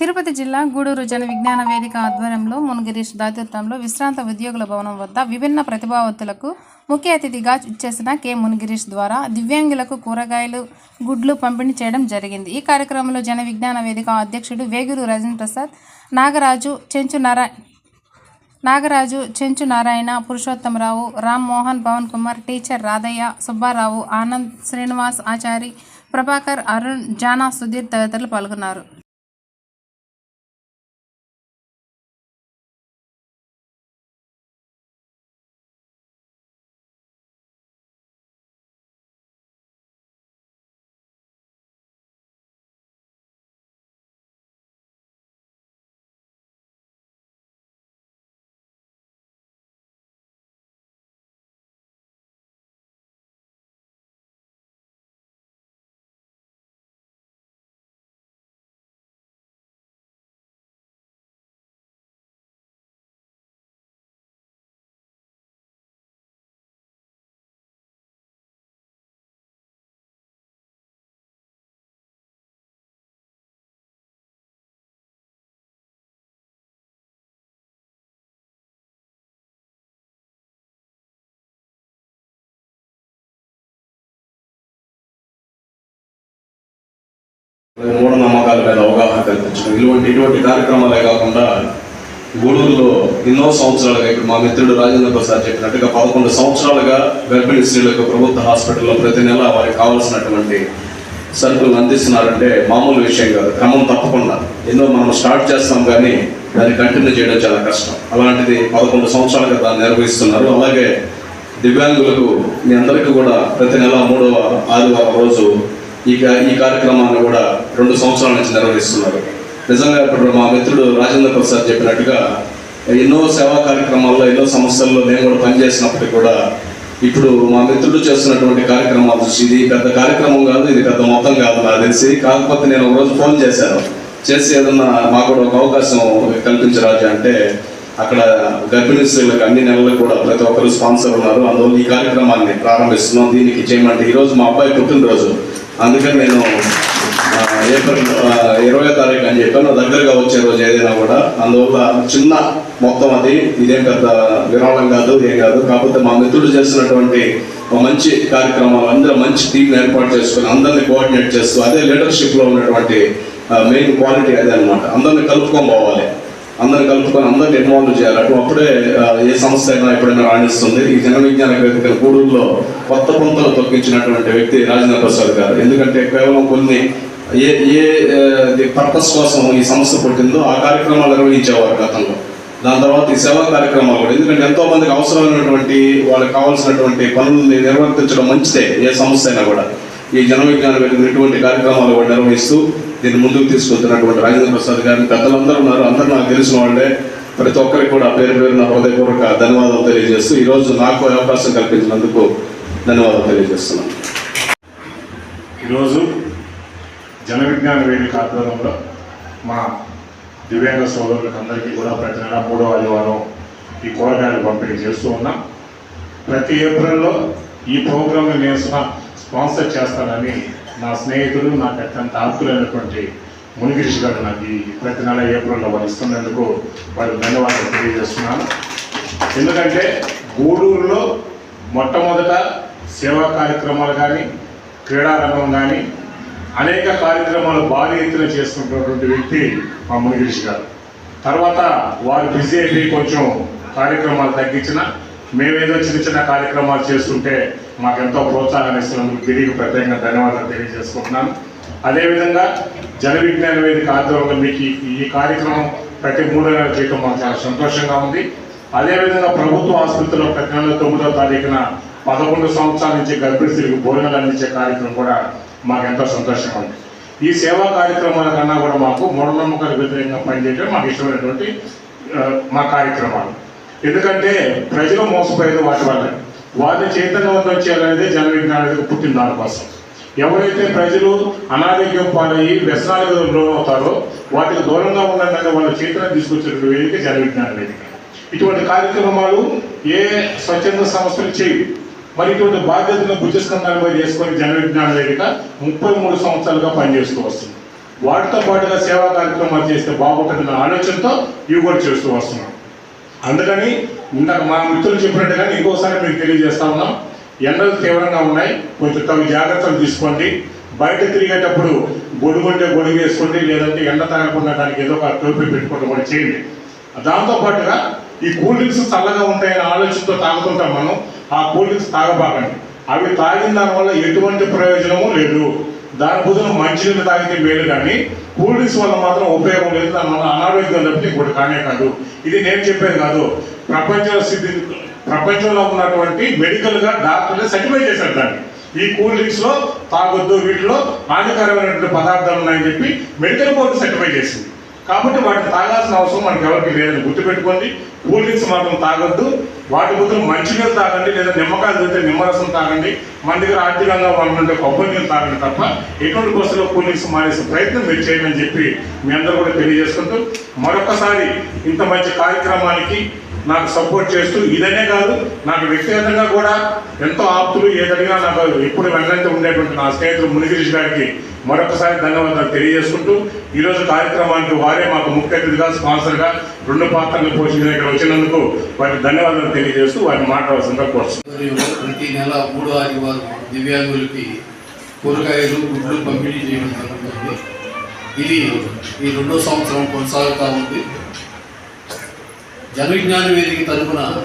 తిరుపతి జిల్లా గూడూరు జన విజ్ఞాన వేదిక ఆధ్వర్యంలో మునగిరీష్ దాతృత్వంలో విశ్రాంత ఉద్యోగుల భవనం వద్ద విభిన్న ప్రతిభావంతులకు ముఖ్య అతిథిగా ఇచ్చేసిన కె మునిగిరీష్ ద్వారా దివ్యాంగులకు కూరగాయలు గుడ్లు పంపిణీ చేయడం జరిగింది. ఈ కార్యక్రమంలో జన విజ్ఞాన వేదిక అధ్యక్షుడు వేగురు రజన్ ప్రసాద్ నాగరాజు చెంచు నారాయణ నాగరాజు చెంచు నారాయణ పురుషోత్తమరావు రామ్ మోహన్ పవన్ కుమార్ టీచర్ రాధయ్య సుబ్బారావు ఆనంద్ శ్రీనివాస్ ఆచారి ప్రభాకర్ అరుణ్ జానా సుధీర్ తదితరులు పాల్గొన్నారు. మూఢనమ్మకాల మీద అవగాహన కల్పించడం. ఇటువంటి ఇటువంటి కార్యక్రమాలే కాకుండా గూడూరులో ఎన్నో సంవత్సరాలుగా ఇప్పుడు మా మిత్రుడు రాజేంద్ర ప్రసాద్ చెప్పినట్టుగా పదకొండు సంవత్సరాలుగా గర్భిణీ స్త్రీలకు ప్రభుత్వ హాస్పిటల్లో ప్రతి నెల వారికి కావాల్సినటువంటి సరుకులు అందిస్తున్నారంటే మామూలు విషయం కాదు. క్రమం తప్పకుండా. ఎన్నో మనం స్టార్ట్ చేస్తాం కానీ దాన్ని కంటిన్యూ చేయడం చాలా కష్టం. అలాంటిది పదకొండు సంవత్సరాలుగా దాన్ని నిర్వహిస్తున్నారు. అలాగే దివ్యాంగులకు మీ అందరికీ కూడా ప్రతి నెల మూడవ ఆదివారం రోజు ఈ ఈ కార్యక్రమాన్ని కూడా రెండు సంవత్సరాల నుంచి నిర్వహిస్తున్నారు. నిజంగా ఇప్పుడు మా మిత్రుడు రాజేంద్ర ప్రసాద్ చెప్పినట్టుగా ఎన్నో సేవా కార్యక్రమాల్లో ఎన్నో సమస్యల్లో నేను కూడా పనిచేసినప్పటికీ కూడా ఇప్పుడు మా మిత్రుడు చేస్తున్నటువంటి కార్యక్రమాలు చూసి ఇది పెద్ద కార్యక్రమం కాదు ఇది పెద్ద మొత్తం కాదు నాకు తెలిసి. కాకపోతే నేను ఒక రోజు ఫోన్ చేశాను. చేసి ఏదన్నా మాకు కూడా ఒక అవకాశం కల్పించరాజు అంటే అక్కడ గర్భిణీ స్త్రీలకు అన్ని నెలలు కూడా ప్రతి ఒక్కరు స్పాన్సర్ ఉన్నారు. అందువల్ల ఈ కార్యక్రమాన్ని ప్రారంభిస్తున్నాం. దీనికి చేయమంటే ఈరోజు మా అబ్బాయి పుట్టినరోజు. అందుకని నేను ఏప్రిల్ ఇరవై తారీఖు అని చెప్పాను. నా దగ్గరగా వచ్చే రోజు ఏదైనా కూడా అందువల్ల చిన్న మొత్తం అది ఇదేం పెద్ద విరాళం కాదు ఏం కాదు. కాకపోతే మా మిత్రుడు చేస్తున్నటువంటి మంచి కార్యక్రమాలు అందరూ మంచి టీం ఏర్పాటు చేసుకుని అందరినీ కోఆర్డినేట్ చేస్తూ అదే లీడర్షిప్లో ఉన్నటువంటి మెయిన్ క్వాలిటీ అదే అనమాట అందరిని కలుపుకొని పోవాలి. అందరు కలుపుకొని అందరిని ఇన్వాల్వ్ చేయాలి. అటు అప్పుడే ఏ సంస్థ అయినా ఎప్పుడైనా రాణిస్తుంది. ఈ జన విజ్ఞాన వేదిక గూడూరులో కొత్త పొంతలు తొక్కించినటువంటి వ్యక్తి రాజేంద్ర ప్రసాద్ గారు. ఎందుకంటే కేవలం కొన్ని ఏ ఏ పర్పస్ కోసం ఈ సంస్థ పుట్టిందో ఆ కార్యక్రమాలు నిర్వహించేవారు గతంలో. దాని తర్వాత ఈ సేవా కార్యక్రమాలు కూడా. ఎందుకంటే ఎంతో మందికి అవసరమైనటువంటి వాళ్ళకి కావాల్సినటువంటి పనుల్ని నిర్వర్తించడం మంచిదే ఏ సంస్థ అయినా కూడా. ఈ జన విజ్ఞాన వేదిక ఇటువంటి కార్యక్రమాలు కూడా నిర్వహిస్తూ దీన్ని ముందుకు తీసుకెళ్తున్నటువంటి రాజేంద్ర ప్రసాద్ గారిని పెద్దలందరూ ఉన్నారు. అందరూ నాకు తెలిసిన వాళ్ళే. ప్రతి ఒక్కరికి కూడా పేరు పేరు నా హృదయపూర్వక ధన్యవాదాలు తెలియజేస్తూ ఈరోజు నాకు అవకాశం కల్పించినందుకు ధన్యవాదాలు తెలియజేస్తున్నాను. ఈరోజు జన విజ్ఞాన వేదిక ఆధ్వర్యంలో మా దివ్యాంగ సోదరులకు అందరికీ కూడా ప్రతి నెల మూడో ఆదివారం ఈ కూరగాయలు పంపిణీ చేస్తూ ఉన్నాం. ప్రతి ఏప్రిల్లో ఈ ప్రోగ్రామ్ని నేను స్పాన్సర్ చేస్తానని నా స్నేహితులు నాకు అత్యంత ఆప్తులైనటువంటి మునిగిరిషి గారు నాకు ఈ ప్రతి నెల ఏప్రిల్లో వారు ఇస్తున్నందుకు వారి ధన్యవాదాలు తెలియజేస్తున్నాను. ఎందుకంటే గూడూరులో మొట్టమొదట సేవా కార్యక్రమాలు కానీ క్రీడారంగం కానీ అనేక కార్యక్రమాలు భారీ ఎత్తున చేస్తున్నటువంటి వ్యక్తి మా మునిగిరిషి గారు. తర్వాత వారు బిజీ అయిపోయి కొంచెం కార్యక్రమాలు తగ్గించిన మేమేదో చిన్న చిన్న కార్యక్రమాలు చేస్తుంటే మాకెంతో ప్రోత్సాహాన్ని ఇస్తున్నందుకు తిరిగి ప్రత్యేకంగా ధన్యవాదాలు తెలియజేసుకుంటున్నాను అదేవిధంగా జన విజ్ఞాన వేదిక ఆధ్వర్యంలో మీకు ఈ- కార్యక్రమం ప్రతి మూడో నెల చేయటం మాకు చాలా సంతోషంగా ఉంది. అదేవిధంగా ప్రభుత్వ ఆసుపత్రిలో ప్రతి నెల తొమ్మిదవ తారీఖున పదకొండు సంవత్సరాల నుంచి గర్భిణీలకు భోజనాలు అందించే కార్యక్రమం కూడా మాకు ఎంతో సంతోషంగా ఉంది. ఈ సేవా కార్యక్రమాల కన్నా కూడా మాకు మూఢనమ్మకాలకు వ్యతిరేకంగా పనిచేయడం మాకు ఇష్టమైనటువంటి మా కార్యక్రమాలు. ఎందుకంటే ప్రజలు మోసపోయేది వాటి వల్ల. వారిని చైతన్యవంతం చేయాలనేది జన విజ్ఞానానికి పుట్టిన దానికోసం ఎవరైతే ప్రజలు అనారోగ్యం పాలయ్యి వ్యసనాలకు లోనవుతారో వాటికి దూరంగా ఉండాలని వాళ్ళ చైతన్యం తీసుకొచ్చే వేదిక జన విజ్ఞాన వేదిక. ఇటువంటి కార్యక్రమాలు ఏ స్వచ్ఛంద సంస్థలు చేయవు. మరి ఇటువంటి బాధ్యతను భుజస్కంధాలపై చేసుకొని జన విజ్ఞాన వేదిక ముప్పై మూడు సంవత్సరాలుగా పనిచేస్తూ వస్తుంది. వాటితో పాటుగా సేవా కార్యక్రమాలు చేస్తే బాగుంటుందన్న ఆలోచనతో ఇవి కూడా చేస్తూ వస్తున్నాం. అందుకని ఇందాక మా మిత్రులు చెప్పినట్టుగానే ఇంకోసారి మీకు తెలియజేస్తా ఉన్నాం. ఎండలు తీవ్రంగా ఉన్నాయి. కొంచెం తగు జాగ్రత్తలు తీసుకోండి. బయట తిరిగేటప్పుడు గొడుగుంటే గొడుగు వేసుకోండి లేదంటే ఎండ తాగకుండా దానికి ఏదో ఒక టోపీ పెట్టుకోవడం కూడా చేయండి. దాంతో పాటుగా ఈ కూల్ డ్రింక్స్ చల్లగా ఉంటాయనే ఆలోచనతో తాగుతుంటాం మనం. ఆ కూల్ డ్రింక్స్ తాగబాకండి. అవి తాగిన దానివల్ల ఎటువంటి ప్రయోజనము లేదు. దాని బదులు మంచినీళ్ళు తాగితే మేలు కానీ కూల్ డ్రింక్స్ వల్ల మాత్రం ఉపయోగం లేదు. దానివల్ల అనారోగ్యం తప్పితే ఇంకోటి కానే కాదు. ఇది నేను చెప్పేది కాదు. ప్రపంచ సిద్ధి ప్రపంచంలో ఉన్నటువంటి మెడికల్గా డాక్టర్లు సర్టిఫై చేశారు దాన్ని. ఈ కూల్ డ్రింక్స్లో తాగొద్దు వీటిలో హానికరమైనటువంటి పదార్థాలు ఉన్నాయని చెప్పి మెడికల్ బోర్డు సర్టిఫై చేసింది. కాబట్టి వాటిని తాగాల్సిన అవసరం మనకి ఎవరికి లేదని గుర్తుపెట్టుకోండి. కూల్ డ్రింక్స్ మాత్రం తాగొద్దు. వాటి బదులు మంచినీళ్ళు తాగండి లేదా నిమ్మకాయలు తింటే నిమ్మరసం తాగండి. మన దగ్గర ఆర్థికంగా ఉంటే కొబ్బరి నీళ్ళు తాగండి తప్ప ఎటువంటి బస్సులో కూల్ డ్రింక్స్ మానేసే ప్రయత్నం మీరు చేయమని చెప్పి మీ అందరూ కూడా తెలియజేసుకుంటూ మరొకసారి ఇంత మంచి కార్యక్రమానికి నాకు సపోర్ట్ చేస్తూ ఇదనే కాదు నాకు వ్యక్తిగతంగా కూడా ఎంతో ఆప్తులు ఏదడిగా నాకు ఎప్పుడు వెంటనే ఉండేటువంటి నా స్నేహితులు మునిగిరీష్ గారికి మరొకసారి ధన్యవాదాలు తెలియజేసుకుంటూ ఈరోజు కార్యక్రమానికి వారే మాకు ముఖ్య అతిథిగా స్పాన్సర్గా రెండు పాత్రలు పోషించిన ఇక్కడ వచ్చినందుకు వారికి ధన్యవాదాలు తెలియజేస్తూ వారిని మాట్లాడాల్సిందిగా కోరుతున్నాను ప్రతి నెల మూడో ఆదివారం దివ్యాంగులకి కూరగాయలు గుడ్లు పంపిణీ చేయడం జరుగుతుంది. ఇది ఈ రెండో సంవత్సరం కొనసాగుతూ ఉంది. జనవిజ్ఞాన వేదిక తరఫున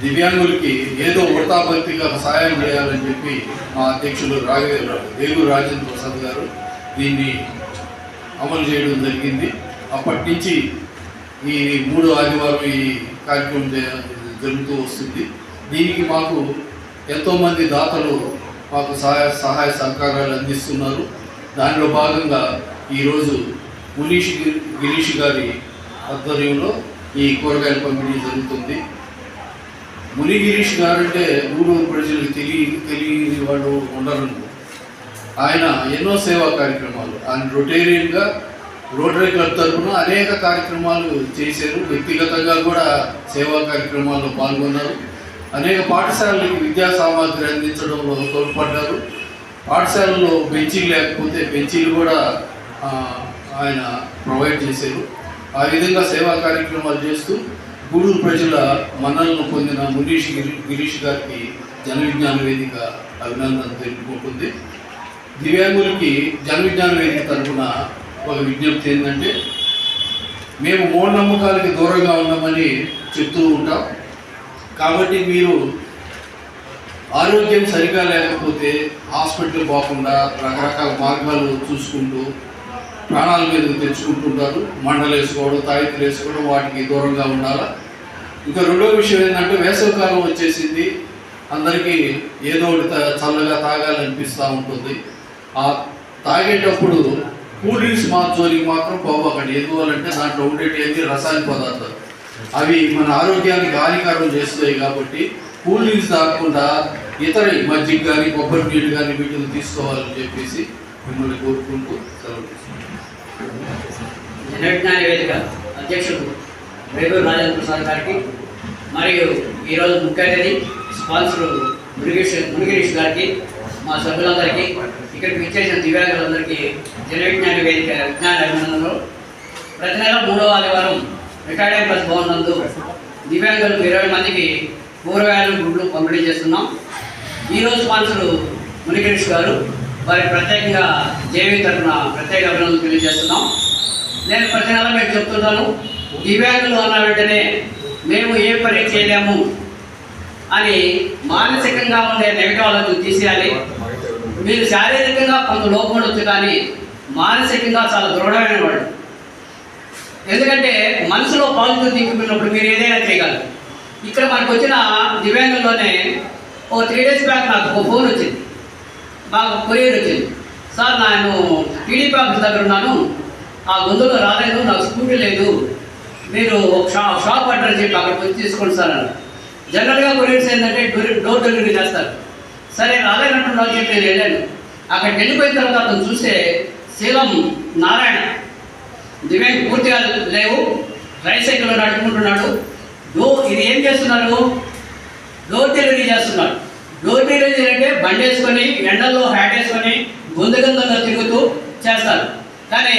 దివ్యాంగులకి ఏదో వృత్తాభక్తిగా సహాయం చేయాలని చెప్పి మా అధ్యక్షులు రాఘవేంద్ర దేవుడు రాజేంద్ర ప్రసాద్ గారు దీన్ని అమలు చేయడం జరిగింది. అప్పటి నుంచి ఈ మూడు ఆదివారం ఈ కార్యక్రమం జరుగుతూ వస్తుంది. దీనికి మాకు ఎంతోమంది దాతలు మాకు సహాయ సహాయ సహకారాలు అందిస్తున్నారు. దానిలో భాగంగా ఈరోజు మునీష్ గి- గిరీష్ గారి ఆధ్వర్యంలో ఈ కూరగాయల పంపిణీ జరుగుతుంది. ముని గిరీష్ గారు అంటే గూడూరు ప్రజలకు తెలియ తెలియని వాడు ఉండరు ఆయన ఎన్నో సేవా కార్యక్రమాలు. ఆయన రొటేరియన్గా రోటరీ క్లబ్ తరఫున అనేక కార్యక్రమాలు చేశారు. వ్యక్తిగతంగా కూడా సేవా కార్యక్రమాల్లో పాల్గొన్నారు. అనేక పాఠశాలలకు విద్యా సామాగ్రి అందించడంలో తోడ్పడ్డారు. పాఠశాలలో బెంచీలు లేకపోతే బెంచీలు కూడా ఆయన ప్రొవైడ్ చేశారు. ఆ విధంగా సేవా కార్యక్రమాలు చేస్తూ గూడూరు ప్రజల మన్నలను పొందిన మునీష్ గిరీష్ గారికి జన విజ్ఞాన వేదిక అభినందన తెలుపుకుంటుంది. దివ్యాంగులకి జన విజ్ఞాన వేదిక తరఫున ఒక విజ్ఞప్తి ఏంటంటే మేము మూఢనమ్మకాలకి దూరంగా ఉన్నామని చెప్తూ ఉంటాం. కాబట్టి మీరు ఆరోగ్యం సరిగా లేకపోతే హాస్పిటల్ పోకుండా రకరకాల మార్గాలు చూసుకుంటూ ప్రాణాల మీద తెచ్చుకుంటుంటారు. మండలు వేసుకోవడం తాయితులు వేసుకోవడం వాటికి దూరంగా ఉండాలా? ఇంకా రెండో విషయం ఏంటంటే వేసవికాలం వచ్చేసింది. అందరికీ ఏదో ఒకటి చల్లగా తాగాలనిపిస్తూ ఉంటుంది. ఆ తాగేటప్పుడు కూల్ డ్రింక్స్ మా మాత్రం పోవకండి ఎందువల్లంటే దాంట్లో ఉండేటి ఏంటి రసాయన పదార్థాలు. అవి మన ఆరోగ్యానికి హానికరం చేస్తాయి కాబట్టి కూల్ డ్రింక్స్ తాగకుండా ఇతర మజ్జిగ కానీ కొబ్బరి నీళ్ళు కానీ వీటిని తీసుకోవాలని చెప్పేసి మిమ్మల్ని కోరుకుంటూ సెలవు వేదిక అధ్యక్షుడు రేపు రాజేంద్ర ప్రసాద్ గారికి మరియు ఈరోజు ముఖ్య అతిథి స్పాన్సర్ మునిగిరీష్ మునిగిరీష్ గారికి మా సభ్యులందరికీ ఇక్కడికి ఇచ్చేసిన దివ్యాంగులందరికీ జనవిజ్ఞాన వేదిక విజ్ఞాన అభినందనలు. ప్రతి నెల మూడవ ఆదివారం రిటైర్డ్ ప్లస్ భవన్ నందు దివ్యాంగులకు ఇరవై మందికి కూరగాయలు గుడ్లు పంపిణీ చేస్తున్నాం. ఈరోజు స్పాన్సర్ మునిగిరీష్ గారు. మరి ప్రత్యేకంగా జేవీ తరఫున ప్రత్యేక అభినందనలు తెలియజేస్తున్నాం. నేను ప్రతి నెల మీకు చెప్తున్నాను దివ్యాంగులు అన్న వెంటనే మేము ఏ పని చేయలేము అని మానసికంగా ఉండే నెగటివ్ ఆలోచన తీసేయాలి. మీరు శారీరకంగా కొంత లోపం వచ్చు కానీ మానసికంగా చాలా దృఢమైన వాడు ఎందుకంటే మనసులో పాజిటివ్ థింకింగ్ ఉన్నప్పుడు మీరు ఏదైనా చేయగలరు. ఇక్కడ మనకు వచ్చిన దివ్యాంగంలోనే ఓ త్రీ డేస్ బ్యాక్ నాకు ఒక ఫోన్ వచ్చింది. నాకు కొరియర్ వచ్చింది. సార్ నేను టీడీపీ ఆఫీస్ దగ్గర ఉన్నాను. ఆ గొంతులో రాలేదు నాకు స్కూటీ లేదు. మీరు ఒక షా షాప్ అడ్రస్ చెప్పి అక్కడికి వచ్చి తీసుకోండి సార్ అని జనరల్గా కొరియర్స్ ఏంటంటే డోర్ డోర్ డెలివరీ చేస్తారు. సరే రాలేనట్టున్నావు చెప్పి నేను వెళ్ళాను. అక్కడికి వెళ్ళిపోయిన తర్వాత అతను చూస్తే శీలం నారాయణ. దివ్యాంగ్ పూర్తిగా లేవు. రైట్ సైకిల్లో నడుపుకుంటున్నాడు. డోర్ ఇది ఏం చేస్తున్నారు? డోర్ డెలివరీ చేస్తున్నాడు డోర్ డెలివరీ అంటే బండి వేసుకొని ఎండల్లో హ్యాటేసుకొని వేసుకొని తిరుగుతూ చేస్తారు. కానీ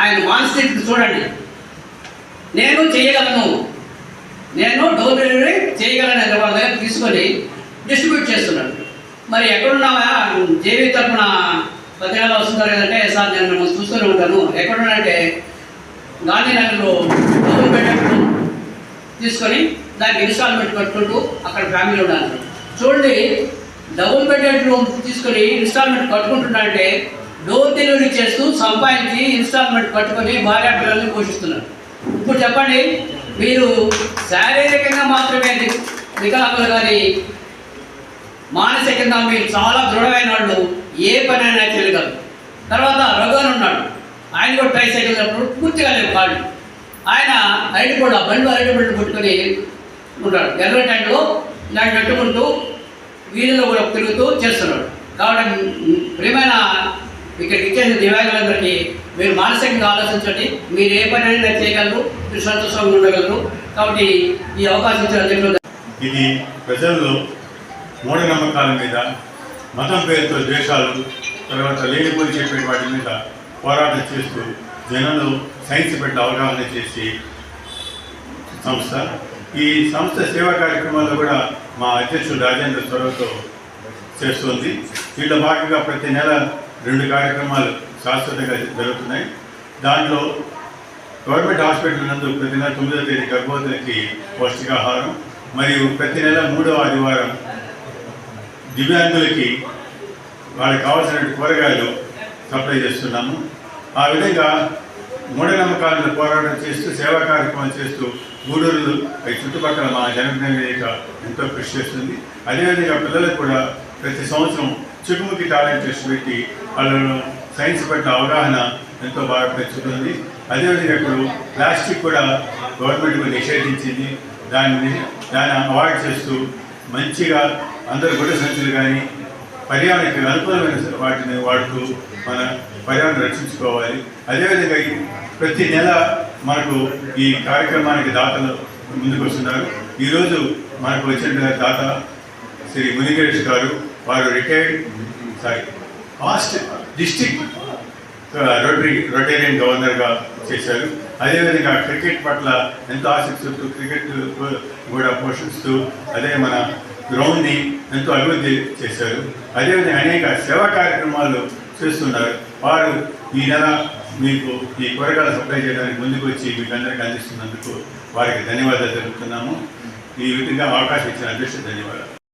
ఆయన మానసిక చూడండి. నేను చేయగలను. నేను డోర్ డెలివరీ చేయగలను అనే వాళ్ళ దగ్గర తీసుకొని డిస్ట్రిబ్యూట్ చేస్తున్నాడు మరి ఎక్కడున్నావా? జేవీ తరఫున పత్రికలు వస్తున్నారు ఏంటంటే సార్ నేను మిమ్మల్ని చూస్తూనే ఉంటాను. ఎక్కడున్నానంటే గాంధీనగర్లో డబుల్ బెడ్రూమ్ తీసుకొని దానికి ఇన్స్టాల్మెంట్ కట్టుకుంటూ అక్కడ ఫ్యామిలీ ఉన్నాను చూడండి డబుల్ బెడ్రూమ్ రూమ్ తీసుకొని ఇన్స్టాల్మెంట్ కట్టుకుంటున్నా అంటే డోర్ డెలివరీ చేస్తూ సంపాదించి ఇన్స్టాల్మెంట్ కట్టుకొని భార్య పిల్లల్ని పోషిస్తున్నారు. ఇప్పుడు చెప్పండి మీరు శారీరకంగా మాత్రమే వి- వికలాంగులు కానీ మానసికంగా మీరు చాలా దృఢమైన వాళ్ళు ఏ పని అయినా చేయగలరు. తర్వాత రఘువన్ ఉన్నాడు. ఆయన కూడా ట్రై చేయగలిగినప్పుడు పూర్తిగా లేవు కాళ్ళు. ఆయన అరటి ఆ బండ్లు అరటి పళ్ళు పట్టుకొని ఉంటాడు. ఎర్ర టైంలో దాన్ని పెట్టుకుంటూ వీధిలో కూడా తిరుగుతూ చేస్తున్నాడు. కాబట్టి ప్రియమైన ఇక్కడికి ఇచ్చేసిన దివ్యాంగులందరికీ మీరు మానసికంగా ఆలోచించండి. మీరు ఏ పని అయినా చేయగలరు మీరు సంతోషంగా ఉండగలరు. కాబట్టి ఈ అవకాశం ఇచ్చిన ఇది ప్రజల్లో మూఢనమ్మకాల మీద మతం పేరుతో ద్వేషాలు తర్వాత లేనిపోయి చెప్పే వాటి మీద పోరాటం చేస్తూ జనంలో సైన్స్ పట్ల అవగాహన చేసి సంస్థ ఈ సంస్థ సేవా కార్యక్రమాల్లో కూడా మా అధ్యక్షుడు రాజేంద్ర చొరవతో చేస్తుంది. వీళ్ళ భాగంగా ప్రతి నెల రెండు కార్యక్రమాలు శాశ్వతంగా జరుగుతున్నాయి. దాంట్లో గవర్నమెంట్ హాస్పిటల్ నందు ప్రతి నెల తొమ్మిదో తేదీ గర్భవతులకి పౌష్టికాహారం మరియు ప్రతి నెల మూడో ఆదివారం దివ్యాంగులకి వాళ్ళకి కావాల్సిన కూరగాయలు సప్లై చేస్తున్నాము. ఆ విధంగా మూఢనమ్మకాలను పోరాటం చేస్తూ సేవా కార్యక్రమాలు చేస్తూ గూడూరు అవి చుట్టుపక్కల మా జనజ్ఞాన ఎంతో కృషి చేస్తుంది. అదేవిధంగా పిల్లలకు కూడా ప్రతి సంవత్సరం చుట్టుముఖి టాలెంట్ టెస్ట్ పెట్టి వాళ్ళను సైన్స్ పట్ల అవగాహన ఎంతో బాగా పెంచుతుంది. అదేవిధంగా ఇప్పుడు ప్లాస్టిక్ కూడా గవర్నమెంట్ నిషేధించింది. దాన్ని దాన్ని అవాయిడ్ చేస్తూ మంచిగా అందరు గుడ్డ సంచులు కానీ పర్యావరణకి అనుకూలమైన వాటిని వాడుతూ మన పర్యావరణం రక్షించుకోవాలి. అదేవిధంగా ప్రతి నెల మనకు ఈ కార్యక్రమానికి దాతలు ముందుకు వస్తున్నారు. ఈరోజు మనకు వచ్చిన దాత శ్రీ మునిగేష్ గారు వారు retired sorry past district rotary Rotarian గవర్నర్గా చేశారు. అదేవిధంగా క్రికెట్ పట్ల ఎంతో ఆసక్తి చూపుతూ క్రికెట్ కూడా పోషిస్తూ అదే మన గ్రౌండ్ని ఎంతో అభివృద్ధి చేశారు. అదేవిధంగా అనేక సేవా కార్యక్రమాలు చేస్తున్నారు. వారు ఈ నెల మీకు ఈ కూరగాయలు సప్లై చేయడానికి ముందుకు వచ్చి మీకు అందరికీ అందిస్తున్నందుకు వారికి ధన్యవాదాలు తెలుపుతున్నాము. ఈ విధంగా అవకాశం ఇచ్చిన అధ్యక్షుడు ధన్యవాదాలు.